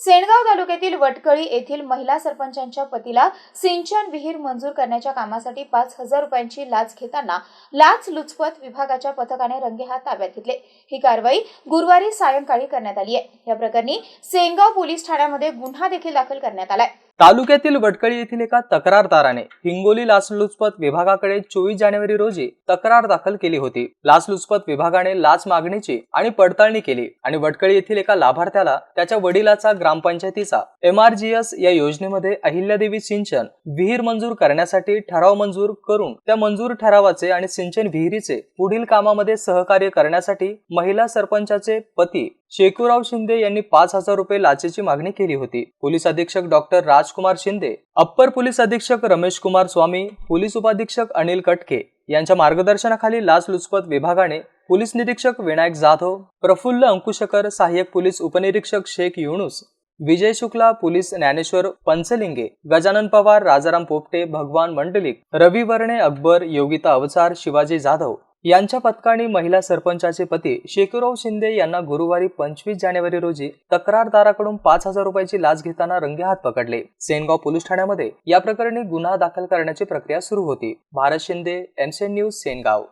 सेनगाव तालुक्यातील वटकळी येथील महिला सरपंचांच्या पतीला सिंचन विहीर मंजूर करण्याच्या कामासाठी पाच हजार रुपयांची लाच घेताना लाच लुचपत विभागाच्या पथकाने रंगेहात ताब्यात घेतले. ही कारवाई गुरुवारी सायंकाळी करण्यात आली आहे. या प्रकरणी सेनगाव पोलीस ठाण्यामध्ये गुन्हा देखील दाखल करण्यात आलाय. तालुक्यातील वटकळी येथील एका तक्रारदाराने हिंगोली लाचलुचपत विभागाकडे चोवीस जानेवारी रोजी तक्रार दाखल केली होती. लाचलुचपत विभागाने लाच मागणीची आणि पडताळणी केली आणि वटकळी येथील एका लाभार्थ्याला त्याच्या वडिलाचा ग्रामपंचायतीचा एमआरजीएस या योजनेमध्ये अहिल्यादेवी सिंचन विहीर मंजूर करण्यासाठी ठराव मंजूर करून त्या मंजूर ठरावाचे आणि सिंचन विहिरीचे पुढील कामामध्ये सहकार्य करण्यासाठी महिला सरपंचाचे पती शेकूराव शिंदे यांनी पाच हजार रुपये लाचेची मागणी केली होती. पोलीस अधीक्षक doctor Rajkumar Shinde upper police अधीक्षक रमेश कुमार स्वामी पोलीस उपाधीक्षक अनिल कटके यांच्या मार्गदर्शनाखाली लाचलुचपत विभागाने पोलीस निरीक्षक विनायक जाधव प्रफुल्ल अंकुशकर सहाय्यक पोलीस उपनिरीक्षक शेख युनुस विजय शुक्ला पोलीस ज्ञानेश्वर पंचलिंगे गजानन पवार राजाराम पोपटे भगवान मंडलिक रवी वर्णे अकबर योगिता अवचार शिवाजी जाधव यांच्या पथकाने महिला सरपंचाचे पती शेखुराव शिंदे यांना गुरुवारी पंचवीस जानेवारी रोजी तक्रारदाराकडून पाच हजार रुपयाची लाच घेताना रंगेहात पकडले. सेनगाव पोलीस ठाण्यामध्ये या प्रकरणी गुन्हा दाखल करण्याची प्रक्रिया सुरू होती. Bharat Shinde MCN news Sengaon.